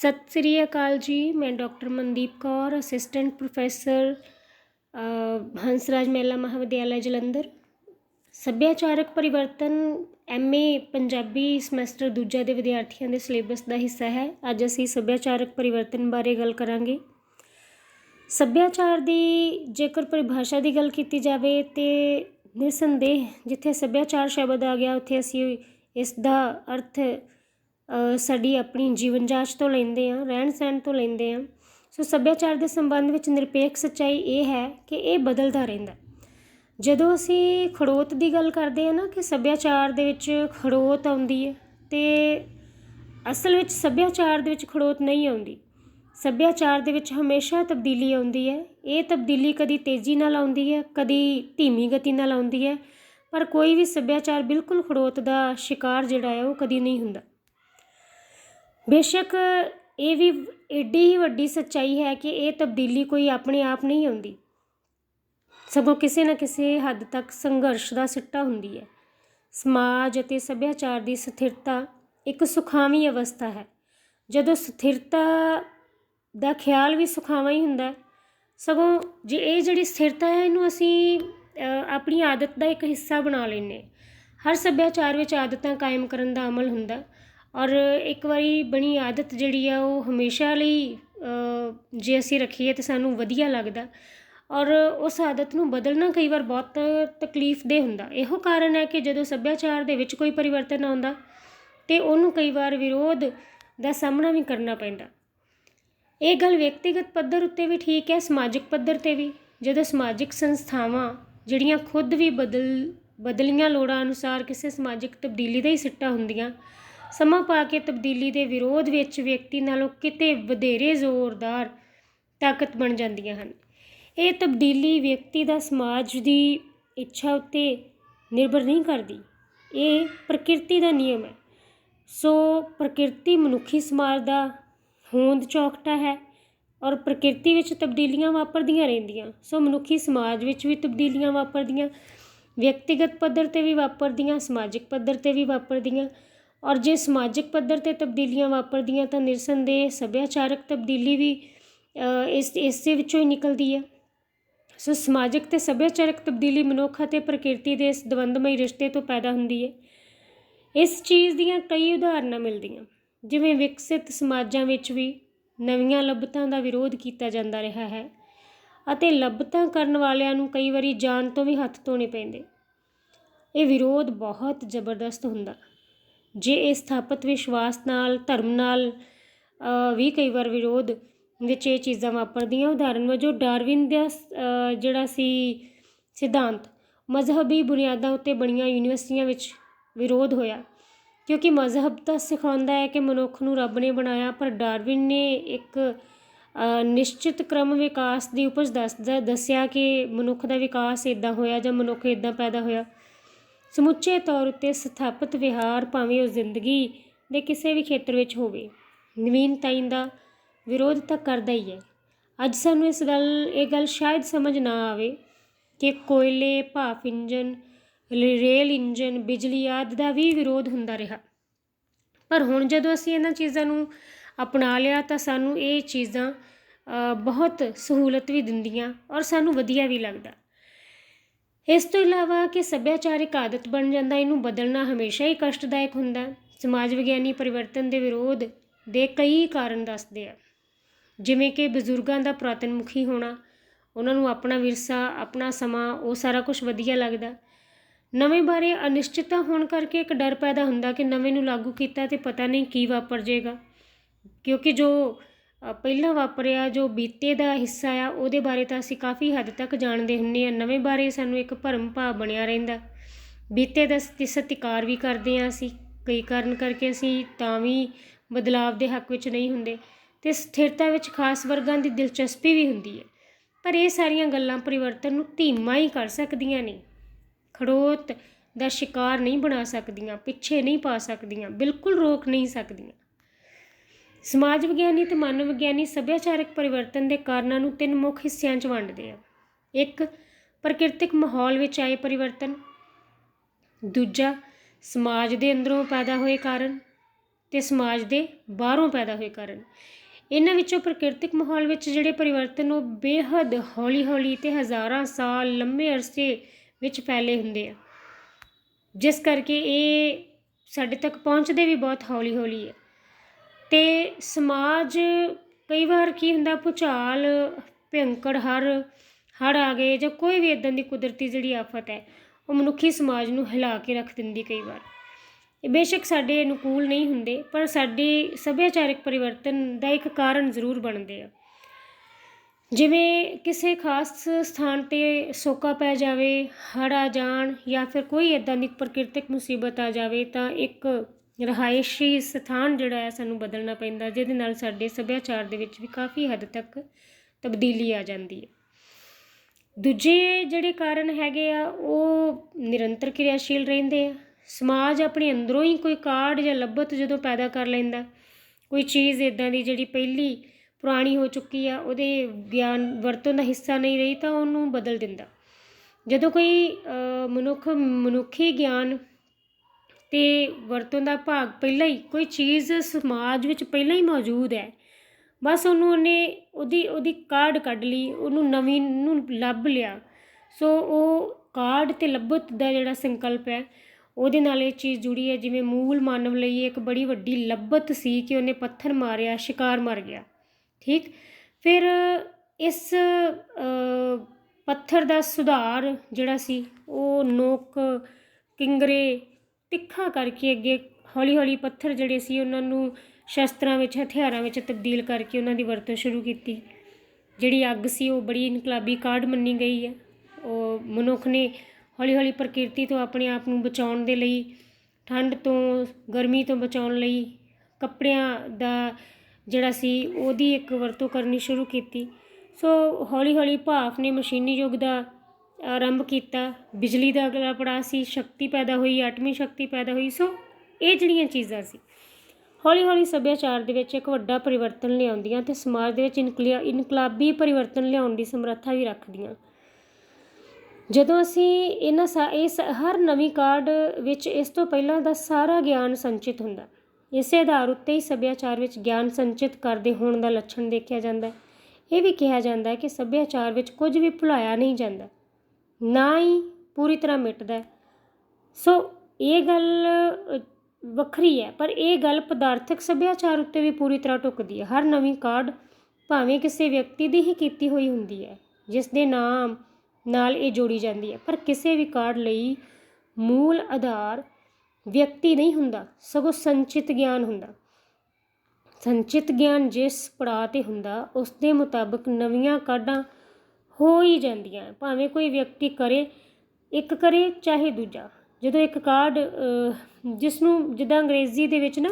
ਸਤਿ ਸ੍ਰੀ ਅਕਾਲ ਜੀ ਮੈਂ doctor Mandeep Kaur assistant professor uh, Hansraj Mahila Mahavidyalaya Jalandhar. ਸੱਭਿਆਚਾਰਕ ਪਰਿਵਰਤਨ ਐਮਏ ਪੰਜਾਬੀ ਸਮੈਸਟਰ ਦੂਜਾ ਦੇ ਵਿਦਿਆਰਥੀਆਂ ਦੇ ਸਿਲੇਬਸ ਦਾ ਹਿੱਸਾ ਹੈ। ਅੱਜ ਅਸੀਂ ਸੱਭਿਆਚਾਰਕ ਪਰਿਵਰਤਨ ਬਾਰੇ ਗੱਲ ਕਰਾਂਗੇ। ਸੱਭਿਆਚਾਰ ਦੀ ਜੇਕਰ ਪਰਿਭਾਸ਼ਾ ਦੀ ਗੱਲ ਕੀਤੀ ਜਾਵੇ ਤੇ ਨਿਰਸੰਦੇਹ ਜਿੱਥੇ ਸੱਭਿਆਚਾਰ ਸ਼ਬਦ ਆ ਗਿਆ ਉੱਥੇ ਅਸੀਂ ਇਸ ਦਾ ਅਰਥ ਸਾਡੀ ਆਪਣੀ ਜੀਵਨ ਜਾਂਚ ਤੋਂ ਲੈਂਦੇ ਹਾਂ, ਰਹਿਣ ਸਹਿਣ ਤੋਂ ਲੈਂਦੇ ਹਾਂ। ਸੋ ਸੱਭਿਆਚਾਰ ਦੇ ਸੰਬੰਧ ਵਿੱਚ ਨਿਰਪੇਖ ਸੱਚਾਈ ਇਹ ਹੈ ਕਿ ਇਹ ਬਦਲਦਾ ਰਹਿੰਦਾ ਜਦੋਂ ਅਸੀਂ ਖੜੋਤ ਦੀ ਗੱਲ ਕਰਦੇ ਹਾਂ ਨਾ ਕਿ ਸੱਭਿਆਚਾਰ ਦੇ ਵਿੱਚ ਖੜੋਤ ਆਉਂਦੀ ਹੈ, ਤੇ ਅਸਲ ਵਿੱਚ ਸੱਭਿਆਚਾਰ ਦੇ ਵਿੱਚ ਖੜੋਤ ਨਹੀਂ ਆਉਂਦੀ। ਸੱਭਿਆਚਾਰ ਦੇ ਵਿੱਚ ਹਮੇਸ਼ਾ ਤਬਦੀਲੀ ਆਉਂਦੀ ਹੈ। ਇਹ ਤਬਦੀਲੀ ਕਦੀ ਤੇਜ਼ੀ ਨਾਲ ਆਉਂਦੀ ਹੈ, ਕਦੀ ਧੀਮੀ ਗਤੀ ਨਾਲ ਆਉਂਦੀ ਹੈ, ਪਰ ਕੋਈ ਵੀ ਸੱਭਿਆਚਾਰ ਬਿਲਕੁਲ ਖੜੋਤ ਦਾ ਸ਼ਿਕਾਰ ਜਿਹੜਾ ਹੈ ਉਹ ਕਦੀ ਨਹੀਂ ਹੁੰਦਾ। ਬੇਸ਼ੱਕ ਇਹ ਵੀ ਐਡੀ ਹੀ ਵੱਡੀ ਸੱਚਾਈ ਹੈ ਕਿ ਇਹ ਤਬਦੀਲੀ ਕੋਈ ਆਪਣੇ ਆਪ ਨਹੀਂ ਆਉਂਦੀ। ਸਗੋਂ ਕਿਸੇ ਨਾ ਕਿਸੇ ਹੱਦ ਤੱਕ ਸੰਘਰਸ਼ ਦਾ ਸਿੱਟਾ ਹੁੰਦੀ ਹੈ। ਸਮਾਜ ਅਤੇ ਸੱਭਿਆਚਾਰ ਦੀ ਸਥਿਰਤਾ ਇੱਕ ਸੁਖਾਵੀਂ ਅਵਸਥਾ ਹੈ। ਜਦੋਂ ਸਥਿਰਤਾ ਦਾ ਖਿਆਲ ਵੀ ਸੁਖਾਵਾਂ ਹੀ ਹੁੰਦਾ ਸਗੋਂ ਜੇ ਇਹ ਜਿਹੜੀ ਸਥਿਰਤਾ ਹੈ, ਇਹਨੂੰ ਅਸੀਂ ਆਪਣੀ ਆਦਤ ਦਾ ਇੱਕ ਹਿੱਸਾ ਬਣਾ ਲੈਂਦੇ ਹਰ ਸੱਭਿਆਚਾਰ ਵਿੱਚ ਆਦਤਾਂ ਕਾਇਮ ਕਰਨ ਦਾ ਅਮਲ ਹੁੰਦਾ। ਔਰ ਇੱਕ ਵਾਰੀ ਬਣੀ ਆਦਤ ਜਿਹੜੀ ਆ, ਉਹ ਹਮੇਸ਼ਾ ਲਈ ਜੇ ਅਸੀਂ ਰੱਖੀਏ ਤਾਂ ਸਾਨੂੰ ਵਧੀਆ ਲੱਗਦਾ। ਔਰ ਉਸ ਆਦਤ ਨੂੰ ਬਦਲਣਾ ਕਈ ਵਾਰ ਬਹੁਤ ਤਕਲੀਫਦੇ ਹੁੰਦਾ। ਇਹੋ ਕਾਰਨ ਹੈ ਕਿ ਜਦੋਂ ਸੱਭਿਆਚਾਰ ਦੇ ਵਿੱਚ ਕੋਈ ਪਰਿਵਰਤਨ ਆਉਂਦਾ, ਤੇ ਉਹਨੂੰ ਕਈ ਵਾਰ ਵਿਰੋਧ ਦਾ ਸਾਹਮਣਾ ਵੀ ਕਰਨਾ ਪੈਂਦਾ। ਇਹ ਗੱਲ ਵਿਅਕਤੀਗਤ ਪੱਧਰ ਉੱਤੇ ਵੀ ਠੀਕ ਹੈ, ਸਮਾਜਿਕ ਪੱਧਰ ਤੇ ਵੀ। ਜਦੋਂ ਸਮਾਜਿਕ ਸੰਸਥਾਵਾਂ ਜਿਹੜੀਆਂ ਖੁਦ ਵੀ ਬਦਲ, ਬਦਲੀਆਂ ਲੋੜਾਂ ਅਨੁਸਾਰ ਕਿਸੇ ਸਮਾਜਿਕ ਤਬਦੀਲੀ ਦਾ ਹੀ ਸਿੱਟਾ ਹੁੰਦੀਆਂ ਸਮਾਂ ਪਾ ਕੇ ਤਬਦੀਲੀ ਦੇ ਵਿਰੋਧ ਵਿੱਚ ਵਿਅਕਤੀ ਨਾਲੋਂ ਕਿਤੇ ਵਧੇਰੇ ਜ਼ੋਰਦਾਰ ਤਾਕਤ ਬਣ ਜਾਂਦੀਆਂ ਹਨ। ਇਹ ਤਬਦੀਲੀ ਵਿਅਕਤੀ ਦਾ ਸਮਾਜ ਦੀ ਇੱਛਾ ਉੱਤੇ ਨਿਰਭਰ ਨਹੀਂ ਕਰਦੀ। ਇਹ ਪ੍ਰਕਿਰਤੀ ਦਾ ਨਿਯਮ ਹੈ। ਸੋ ਪ੍ਰਕਿਰਤੀ ਮਨੁੱਖੀ ਸਮਾਜ ਦਾ ਹੋਂਦ ਚੌਕਟਾ ਹੈ ਔਰ ਪ੍ਰਕਿਰਤੀ ਵਿੱਚ ਤਬਦੀਲੀਆਂ ਵਾਪਰਦੀਆਂ ਰਹਿੰਦੀਆਂ। ਸੋ ਮਨੁੱਖੀ ਸਮਾਜ ਵਿੱਚ ਵੀ ਤਬਦੀਲੀਆਂ ਵਾਪਰਦੀਆਂ, ਵਿਅਕਤੀਗਤ ਪੱਧਰ ਤੇ ਵੀ ਵਾਪਰਦੀਆਂ, ਸਮਾਜਿਕ ਪੱਧਰ ਤੇ ਵੀ ਵਾਪਰਦੀਆਂ। ਔਰ ਜੇ ਸਮਾਜਿਕ ਪੱਧਰ ਤੇ ਤਬਦੀਲੀਆਂ ਵਾਪਰਦੀਆਂ ਤਾਂ ਨਿਰਸੰਦੇਹ ਸੱਭਿਆਚਾਰਕ ਤਬਦੀਲੀ ਵੀ ਇਸ, ਇਸੇ ਵਿੱਚੋਂ ਹੀ ਨਿਕਲਦੀ ਹੈ ਸੋ ਸਮਾਜਿਕ ਅਤੇ ਸੱਭਿਆਚਾਰਕ ਤਬਦੀਲੀ ਮਨੁੱਖ ਅਤੇ ਪ੍ਰਕਿਰਤੀ ਦੇ ਇਸ ਦਵੰਦਮਈ ਰਿਸ਼ਤੇ ਤੋਂ ਪੈਦਾ ਹੁੰਦੀ ਹੈ ਇਸ ਚੀਜ਼ ਦੀਆਂ ਕਈ ਉਦਾਹਰਨਾਂ ਮਿਲਦੀਆਂ। ਜਿਵੇਂ ਵਿਕਸਿਤ ਸਮਾਜਾਂ ਵਿੱਚ ਵੀ ਨਵੀਆਂ ਲੱਭਤਾਂ ਦਾ ਵਿਰੋਧ ਕੀਤਾ ਜਾਂਦਾ ਰਿਹਾ ਹੈ ਅਤੇ ਲੱਭਤਾਂ ਕਰਨ ਵਾਲਿਆਂ ਨੂੰ ਕਈ ਵਾਰੀ ਜਾਨ ਤੋਂ ਵੀ ਹੱਥ ਧੋਣੇ ਪੈਂਦੇ। ਇਹ ਵਿਰੋਧ ਬਹੁਤ ਜ਼ਬਰਦਸਤ ਹੁੰਦਾ। ਜੇ ਇਹ ਸਥਾਪਿਤ ਵਿਸ਼ਵਾਸ ਨਾਲ, ਧਰਮ ਨਾਲ ਵੀ ਕਈ ਵਾਰ ਵਿਰੋਧ ਵਿੱਚ ਇਹ ਚੀਜ਼ਾਂ ਵਾਪਰਦੀਆਂ, ਉਦਾਹਰਨ ਵਜੋਂ ਡਾਰਵਿਨ ਦਾ ਜਿਹੜਾ ਸੀ ਸਿਧਾਂਤ, ਮਜ਼ਹਬੀ ਬੁਨਿਆਦਾਂ ਉੱਤੇ ਬਣੀਆਂ ਯੂਨੀਵਰਸਿਟੀਆਂ ਵਿੱਚ ਵਿਰੋਧ ਹੋਇਆ। ਕਿਉਂਕਿ ਮਜ਼ਹਬ ਤਾਂ ਸਿਖਾਉਂਦਾ ਹੈ ਕਿ ਮਨੁੱਖ ਨੂੰ ਰੱਬ ਨੇ ਬਣਾਇਆ, ਪਰ ਡਾਰਵਿਨ ਨੇ ਇੱਕ ਨਿਸ਼ਚਿਤ ਕ੍ਰਮ ਵਿਕਾਸ ਦੀ ਉਪਜ ਦੱਸਦਾ, ਦੱਸਿਆ ਕਿ ਮਨੁੱਖ ਦਾ ਵਿਕਾਸ ਇਦਾਂ ਹੋਇਆ ਜਾਂ ਮਨੁੱਖ ਇਦਾਂ ਪੈਦਾ ਹੋਇਆ। ਸਮੁੱਚੇ ਤੌਰ ਉੱਤੇ ਸਥਾਪਿਤ ਵਿਹਾਰ ਭਾਵੇਂ ਉਹ ਜ਼ਿੰਦਗੀ ਦੇ ਕਿਸੇ ਵੀ ਖੇਤਰ ਵਿੱਚ ਹੋਵੇ ਨਵੀਨਤਾਈ ਦਾ ਵਿਰੋਧ ਤਾਂ ਕਰਦਾ ਹੀ ਹੈ। ਅੱਜ ਸਾਨੂੰ ਇਸ ਗੱਲ, ਇਹ ਗੱਲ ਸ਼ਾਇਦ ਸਮਝ ਨਾ ਆਵੇ ਕਿ ਕੋਇਲੇ, ਭਾਫ ਇੰਜਨ ਰੇਲ ਇੰਜਨ ਬਿਜਲੀ ਆਦਿ ਦਾ ਵੀ ਵਿਰੋਧ ਹੁੰਦਾ ਰਿਹਾ। ਪਰ ਹੁਣ ਜਦੋਂ ਅਸੀਂ ਇਹਨਾਂ ਚੀਜ਼ਾਂ ਨੂੰ ਅਪਣਾ ਲਿਆ ਤਾਂ ਸਾਨੂੰ ਇਹ ਚੀਜ਼ਾਂ ਬਹੁਤ ਸਹੂਲਤ ਵੀ ਦਿੰਦੀਆਂ ਔਰ ਸਾਨੂੰ ਵਧੀਆ ਵੀ ਲੱਗਦਾ। ਇਸ ਤੋਂ ਇਲਾਵਾ ਕਿ ਸੱਭਿਆਚਾਰਿਕ ਆਦਤ ਬਣ ਜਾਂਦਾ, ਇਹਨੂੰ ਬਦਲਣਾ ਹਮੇਸ਼ਾ ਹੀ ਕਸ਼ਟਦਾਇਕ ਹੁੰਦਾ। ਸਮਾਜ ਵਿਗਿਆਨੀ ਪਰਿਵਰਤਨ ਦੇ ਵਿਰੋਧ ਦੇ ਕਈ ਕਾਰਨ ਦੱਸਦੇ ਆ। ਜਿਵੇਂ ਕਿ ਬਜ਼ੁਰਗਾਂ ਦਾ ਪੁਰਾਤਨਮੁਖੀ ਹੋਣਾ, ਉਹਨਾਂ ਨੂੰ ਆਪਣਾ ਵਿਰਸਾ, ਆਪਣਾ ਸਮਾਂ, ਉਹ ਸਾਰਾ ਕੁਝ ਵਧੀਆ ਲੱਗਦਾ। ਨਵੇਂ ਬਾਰੇ ਅਨਿਸ਼ਚਿਤਤਾ ਹੋਣ ਕਰਕੇ ਇੱਕ ਡਰ ਪੈਦਾ ਹੁੰਦਾ ਕਿ ਨਵੇਂ ਨੂੰ ਲਾਗੂ ਕੀਤਾ ਤੇ ਪਤਾ ਨਹੀਂ ਕੀ ਵਾਪਰ ਜਾਏਗਾ। ਕਿਉਂਕਿ ਜੋ ਪਹਿਲਾਂ ਵਾਪਰਿਆ, ਜੋ ਬੀਤੇ ਦਾ ਹਿੱਸਾ ਆ, ਉਹਦੇ ਬਾਰੇ ਤਾਂ ਅਸੀਂ ਕਾਫੀ ਹੱਦ ਤੱਕ ਜਾਣਦੇ ਹੁੰਦੇ ਹਾਂ। ਨਵੇਂ ਬਾਰੇ ਸਾਨੂੰ ਇੱਕ ਭਰਮ ਭਾਵ ਬਣਿਆ ਰਹਿੰਦਾ। ਬੀਤੇ ਦਾ ਸਤਿ- ਸਤਿਕਾਰ ਵੀ ਕਰਦੇ ਹਾਂ ਅਸੀਂ। ਕਈ ਕਾਰਨ ਕਰਕੇ ਅਸੀਂ ਤਾਂ ਵੀ ਬਦਲਾਵ ਦੇ ਹੱਕ ਵਿੱਚ ਨਹੀਂ ਹੁੰਦੇ ਤੇ ਸਥਿਰਤਾ ਵਿੱਚ ਖਾਸ ਵਰਗਾਂ ਦੀ ਦਿਲਚਸਪੀ ਵੀ ਹੁੰਦੀ ਹੈ। ਪਰ ਇਹ ਸਾਰੀਆਂ ਗੱਲਾਂ ਪਰਿਵਰਤਨ ਨੂੰ ਧੀਮਾ ਹੀ ਕਰ ਸਕਦੀਆਂ ਨੇ। ਖੜੋਤ ਦਾ ਸ਼ਿਕਾਰ ਨਹੀਂ ਬਣਾ ਸਕਦੀਆਂ, ਪਿੱਛੇ ਨਹੀਂ ਪਾ ਸਕਦੀਆਂ, ਬਿਲਕੁਲ ਰੋਕ ਨਹੀਂ ਸਕਦੀਆਂ। ਸਮਾਜ ਵਿਗਿਆਨੀ ਤੇ ਮਾਨਵ ਵਿਗਿਆਨੀ ਸੱਭਿਆਚਾਰਕ ਪਰਿਵਰਤਨ ਦੇ ਕਾਰਨਾਂ ਨੂੰ ਤਿੰਨ ਮੁੱਖ ਹਿੱਸਿਆਂ 'ਚ ਵੰਡਦੇ ਆ। ਇੱਕ, ਪ੍ਰਕਿਰਤਿਕ ਮਾਹੌਲ ਵਿੱਚ ਆਏ ਪਰਿਵਰਤਨ। ਦੂਜਾ, ਸਮਾਜ ਦੇ ਅੰਦਰੋਂ ਪੈਦਾ ਹੋਏ ਕਾਰਨ ਤੇ ਸਮਾਜ ਦੇ ਬਾਹਰੋਂ ਪੈਦਾ ਹੋਏ ਕਾਰਨ। ਇਹਨਾਂ ਵਿੱਚੋਂ ਪ੍ਰਕਿਰਤਿਕ ਮਾਹੌਲ ਵਿੱਚ ਜਿਹੜੇ ਪਰਿਵਰਤਨ, ਉਹ ਬੇਹੱਦ ਹੌਲੀ-ਹੌਲੀ ਤੇ ਹਜ਼ਾਰਾਂ ਸਾਲ ਲੰਮੇ ਅਰਸੇ ਵਿੱਚ ਫੈਲੇ ਹੁੰਦੇ ਆ। ਜਿਸ ਕਰਕੇ ਇਹ ਸਾਡੇ ਤੱਕ ਪਹੁੰਚਦੇ ਵੀ ਬਹੁਤ ਹੌਲੀ-ਹੌਲੀ ਹੈ ਅਤੇ ਸਮਾਜ ਕਈ ਵਾਰ ਕੀ ਹੁੰਦਾ, ਭੂਚਾਲ ਭਿਅੰਕਰ ਹਰ, ਹੜ੍ਹ ਆ ਗਏ ਜਾਂ ਕੋਈ ਵੀ ਇੱਦਾਂ ਦੀ ਕੁਦਰਤੀ ਜਿਹੜੀ ਆਫਤ ਹੈ, ਉਹ ਮਨੁੱਖੀ ਸਮਾਜ ਨੂੰ ਹਿਲਾ ਕੇ ਰੱਖ ਦਿੰਦੀ ਕਈ ਵਾਰ। ਬੇਸ਼ੱਕ ਸਾਡੇ ਅਨੁਕੂਲ ਨਹੀਂ ਹੁੰਦੇ, ਪਰ ਸਾਡੇ ਸੱਭਿਆਚਾਰਕ ਪਰਿਵਰਤਨ ਦਾ ਇੱਕ ਕਾਰਨ ਜ਼ਰੂਰ ਬਣਦੇ ਆ। ਜਿਵੇਂ ਕਿਸੇ ਖਾਸ ਸਥਾਨ ਤੇ ਸੋਕਾ ਪੈ ਜਾਵੇ, ਹੜ੍ਹ ਆ ਜਾਣ ਜਾਂ ਫਿਰ ਕੋਈ ਇੱਦਾਂ ਦੀ ਪ੍ਰਕਿਰਤਿਕ ਮੁਸੀਬਤ ਆ ਜਾਵੇ, ਤਾਂ ਇੱਕ ਰਹਾਇਸ਼ੀ ਸਥਾਨ ਜਿਹੜਾ ਹੈ ਸਾਨੂੰ ਬਦਲਣਾ ਪੈਂਦਾ, ਜਿਹਦੇ ਨਾਲ ਸਾਡੇ ਸੱਭਿਆਚਾਰ ਦੇ ਵਿੱਚ ਵੀ ਕਾਫੀ ਹੱਦ ਤੱਕ ਤਬਦੀਲੀ ਆ ਜਾਂਦੀ ਹੈ। ਦੂਜੇ ਜਿਹੜੇ ਕਾਰਨ ਹੈਗੇ ਆ, ਉਹ ਨਿਰੰਤਰ ਕਿਰਿਆਸ਼ੀਲ ਰਹਿੰਦੇ ਆ। ਸਮਾਜ ਆਪਣੇ ਅੰਦਰੋਂ ਹੀ ਕੋਈ ਕਾਢ ਜਾਂ ਲੱਭਤ ਜਦੋਂ ਪੈਦਾ ਕਰ ਲੈਂਦਾ, ਕੋਈ ਚੀਜ਼ ਇਦਾਂ ਦੀ ਜਿਹੜੀ ਪਹਿਲੀ ਪੁਰਾਣੀ ਹੋ ਚੁੱਕੀ ਆ, ਉਹਦੇ ਗਿਆਨ ਵਰਤੋਂ ਦਾ ਹਿੱਸਾ ਨਹੀਂ ਰਹੀ ਤਾਂ ਉਹਨੂੰ ਬਦਲ ਦਿੰਦਾ। ਜਦੋਂ ਕੋਈ ਮਨੁੱਖ, ਮਨੁੱਖੀ ਗਿਆਨ ਅਤੇ ਵਰਤੋਂ ਦਾ ਭਾਗ ਪਹਿਲਾਂ ਹੀ, ਕੋਈ ਚੀਜ਼ ਸਮਾਜ ਵਿੱਚ ਪਹਿਲਾਂ ਹੀ ਮੌਜੂਦ ਹੈ। ਬਸ ਉਹਨੂੰ ਉਹਨੇ ਉਹਦੀ ਉਹਦੀ ਕਾਢ ਕੱਢ ਲਈ, ਉਹਨੂੰ ਨਵੀਂ ਨੂੰ ਲੱਭ ਲਿਆ। ਸੋ ਉਹ ਕਾਢ ਅਤੇ ਲੱਭਤ ਦਾ ਜਿਹੜਾ ਸੰਕਲਪ ਹੈ, ਉਹਦੇ ਨਾਲ ਇਹ ਚੀਜ਼ ਜੁੜੀ ਹੈ, ਜਿਵੇਂ ਮੂਲ ਮਾਨਵ ਲਈ ਇੱਕ ਬੜੀ ਵੱਡੀ ਲੱਭਤ ਸੀ ਕਿ ਉਹਨੇ ਪੱਥਰ ਮਾਰਿਆ, ਸ਼ਿਕਾਰ ਮਰ ਗਿਆ। ਠੀਕ? ਫਿਰ ਇਸ ਪੱਥਰ ਦਾ ਸੁਧਾਰ ਜਿਹੜਾ ਸੀ, ਉਹ ਨੋਕ, ਕਿੰਗਰੇ ਤਿੱਖਾ ਕਰਕੇ ਅੱਗੇ ਹੌਲੀ ਹੌਲੀ ਪੱਥਰ ਜਿਹੜੇ ਸੀ ਉਹਨਾਂ ਨੂੰ ਸ਼ਸਤਰਾਂ ਵਿੱਚ, ਹਥਿਆਰਾਂ ਵਿੱਚ ਤਬਦੀਲ ਕਰਕੇ ਉਹਨਾਂ ਦੀ ਵਰਤੋਂ ਸ਼ੁਰੂ ਕੀਤੀ। ਜਿਹੜੀ ਅੱਗ ਸੀ ਉਹ ਬੜੀ ਇਨਕਲਾਬੀ ਕਾਢ ਮੰਨੀ ਗਈ ਹੈ। ਉਹ ਮਨੁੱਖ ਨੇ ਹੌਲੀ ਹੌਲੀ ਪ੍ਰਕਿਰਤੀ ਤੋਂ ਆਪਣੇ ਆਪ ਨੂੰ ਬਚਾਉਣ ਦੇ ਲਈ, ਠੰਡ ਤੋਂ, ਗਰਮੀ ਤੋਂ ਬਚਾਉਣ ਲਈ ਕੱਪੜਿਆਂ ਦਾ ਜਿਹੜਾ ਸੀ ਉਹਦੀ ਇੱਕ ਵਰਤੋਂ ਕਰਨੀ ਸ਼ੁਰੂ ਕੀਤੀ। ਸੋ ਹੌਲੀ ਹੌਲੀ ਭਾਫ ਨੇ ਮਸ਼ੀਨੀ ਯੁੱਗ ਦਾ ਆਰੰਭ ਕੀਤਾ। ਬਿਜਲੀ ਦਾ ਅਗਲਾ ਪੜਾਅ ਸੀ, ਸ਼ਕਤੀ ਪੈਦਾ ਹੋਈ, ਆਟਮੀ ਸ਼ਕਤੀ ਪੈਦਾ ਹੋਈ। ਸੋ ਇਹ ਜਿਹੜੀਆਂ ਚੀਜ਼ਾਂ ਸੀ, ਹੌਲੀ ਹੌਲੀ ਸੱਭਿਆਚਾਰ ਦੇ ਵਿੱਚ ਇੱਕ ਵੱਡਾ ਪਰਿਵਰਤਨ ਲਿਆਉਂਦੀਆਂ ਤੇ ਸਮਾਜ ਦੇ ਵਿੱਚ ਇਨਕਲਿਆ, ਇਨਕਲਾਬੀ ਪਰਿਵਰਤਨ ਲਿਆਉਣ ਦੀ ਸਮਰੱਥਾ ਵੀ ਰੱਖਦੀਆਂ। ਜਦੋਂ ਅਸੀਂ ਇਹਨਾਂ ਸਾ ਇਸ ਹਰ ਨਵੀਂ ਕਾਢ ਵਿੱਚ ਇਸ ਤੋਂ ਪਹਿਲਾਂ ਦਾ ਸਾਰਾ ਗਿਆਨ ਸੰਚਿਤ ਹੁੰਦਾ, ਇਸੇ ਆਧਾਰ ਉੱਤੇ ਹੀ ਸੱਭਿਆਚਾਰ ਵਿੱਚ ਗਿਆਨ ਸੰਚਿਤ ਕਰਦੇ ਹੋਣ ਦਾ ਲੱਛਣ ਦੇਖਿਆ ਜਾਂਦਾ। ਹੈ ਇਹ ਵੀ ਕਿਹਾ ਜਾਂਦਾ ਹੈ ਕਿ ਸੱਭਿਆਚਾਰ ਵਿੱਚ ਕੁਝ ਵੀ ਭੁਲਾਇਆ ਨਹੀਂ ਜਾਂਦਾ। ਨਾ ਹੀ ਪੂਰੀ ਤਰ੍ਹਾਂ ਮਿਟਦਾ ਸੋ ਇਹ ਗੱਲ ਵੱਖਰੀ ਹੈ, ਪਰ ਇਹ ਗੱਲ ਪਦਾਰਥਕ ਸੱਭਿਆਚਾਰ ਉੱਤੇ ਵੀ ਪੂਰੀ ਤਰ੍ਹਾਂ ਢੁਕਦੀ ਹੈ। ਹਰ ਨਵੀਂ ਕਾਢ ਭਾਵੇਂ ਕਿਸੇ ਵਿਅਕਤੀ ਦੀ ਹੀ ਕੀਤੀ ਹੋਈ ਹੁੰਦੀ ਹੈ, ਜਿਸ ਦੇ ਨਾਮ ਨਾਲ ਇਹ ਜੋੜੀ ਜਾਂਦੀ ਹੈ, ਪਰ ਕਿਸੇ ਵੀ ਕਾਢ ਲਈ ਮੂਲ ਆਧਾਰ ਵਿਅਕਤੀ ਨਹੀਂ ਹੁੰਦਾ, ਸਗੋਂ ਸੰਚਿਤ ਗਿਆਨ ਹੁੰਦਾ। ਸੰਚਿਤ ਗਿਆਨ ਜਿਸ ਪੜਾਅ ਤੇ ਹੁੰਦਾ, ਉਸ ਦੇ ਮੁਤਾਬਕ ਨਵੀਆਂ ਕਾਢਾਂ ਹੋ ਹੀ ਜਾਂਦੀਆਂ ਭਾਵੇਂ ਕੋਈ ਵਿਅਕਤੀ ਕਰੇ, ਇੱਕ ਕਰੇ ਚਾਹੇ ਦੂਜਾ। ਜਦੋਂ ਇੱਕ ਕਾਰਡ ਜਿਸ ਨੂੰ ਜਿੱਦਾਂ ਅੰਗਰੇਜ਼ੀ ਦੇ ਵਿੱਚ ਨਾ